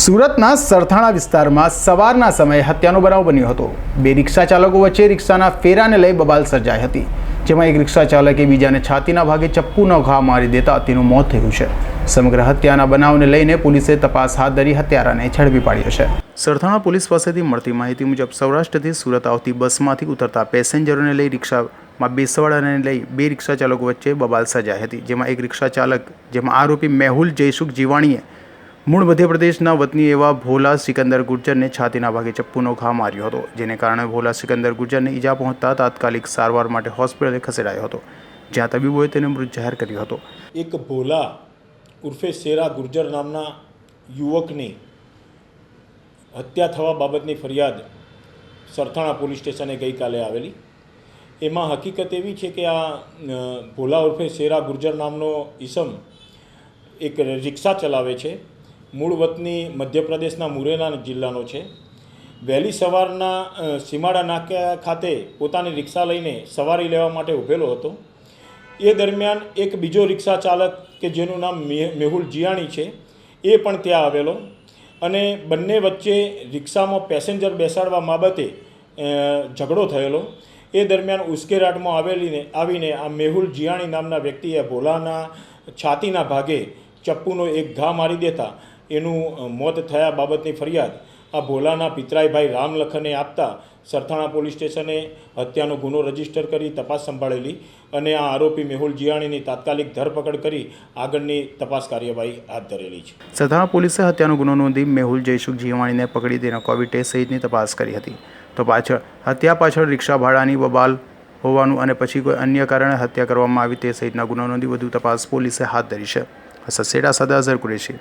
સુરતના સરથાણા વિસ્તારમાં સવારના સમયે હત્યાનો બનાવ બન્યો હતો. બે રિક્ષા ચાલકો વચ્ચે રિક્ષાના ફેરાને લઈ બબાલ સર્જાઈ હતી. જેમાં એક રિક્ષા ચાલકે બીજાને છાતીના ભાગે ચપ્પુનો ઘા મારી દેતા તેનું મોત થયું છે. સમગ્ર હત્યાના બનાવને લઈને પોલીસે તપાસ હાથ ધરી હત્યારાને ઝડપી પાડ્યો છે. સરથાણા પોલીસ પાસેથી મળતી માહિતી મુજબ સૌરાષ્ટ્રથી સુરત આવતી બસમાંથી ઉતરતા પેસેન્જરોને લઈ રિક્ષામાં બેસવાડાને લઈ બે રિક્ષા ચાલકો વચ્ચે બબાલ સર્જાઈ હતી. જેમાં એક રિક્ષા ચાલક જેમાં આરોપી મેહુલ જયસુખ જીવાણીએ મૂળ મધ્યપ્રદેશના વતની એવા ભોલા સિકંદર ગુર્જરને છાતીના ભાગે ચપ્પુનો ઘા માર્યો હતો, જેને કારણે ભોલા સિકંદર ગુર્જરને ઈજા પહોંચતા તાત્કાલિક સારવાર માટે હોસ્પિટલે ખસેડાયો હતો, જ્યાં તબીબોએ તેને મૃત જાહેર કર્યો હતો. એક ભોલા ઉર્ફે શેરા ગુર્જર નામના યુવકની હત્યા થવા બાબતની ફરિયાદ સરથાણા પોલીસ સ્ટેશને ગઈકાલે આવેલી. એમાં હકીકત એવી છે કે આ ભોલા ઉર્ફે શેરા ગુર્જર નામનો ઈસમ એક રિક્ષા ચલાવે છે. મૂળ વતની મધ્યપ્રદેશના મુરેના જિલ્લાનો છે. વહેલી સવારના સીમાડા નાક્યા ખાતે પોતાની રિક્ષા લઈને સવારી લેવા માટે ઊભેલો હતો. એ દરમિયાન એક બીજો રિક્ષા ચાલક કે જેનું નામ મેહુલ જીયાણી છે, એ પણ ત્યાં આવેલો અને બંને વચ્ચે રિક્ષામાં પેસેન્જર બેસાડવા બાબતે ઝઘડો થયેલો. એ દરમિયાન ઉશ્કેરાટમાં આવેલીને, આવીને આ મેહુલ જીયાણી નામના વ્યક્તિએ ભોલાના છાતીના ભાગે ચપ્પુનો એક ઘા મારી દેતા એનું મોત થયા બાબતની ફરિયાદ આ ભોલાના પિતરાઈભાઈ રામલખને આપતા સરથાણા પોલીસ સ્ટેશને હત્યાનો ગુનો રજિસ્ટર કરી તપાસ સંભાળેલી અને આ આરોપી મેહુલ જીયાણીની તાત્કાલિક ધરપકડ કરી આગળની તપાસ કાર્યવાહી હાથ ધરેલી છે. સરથાણા પોલીસે હત્યાનો ગુનો નોંધી મેહુલ જયસુખ જીવાણીને પકડી તેના કોવિડ ટેસ્ટ સહિતની તપાસ કરી હતી. તો પાછળ, હત્યા પાછળ રિક્ષા ભાડાની બબાલ હોવાનું અને પછી કોઈ અન્ય કારણે હત્યા કરવામાં આવી તે સહિતના ગુનો નોંધી વધુ તપાસ પોલીસે હાથ ધરી છે. સસેડા સદા અઝર કુરેશી.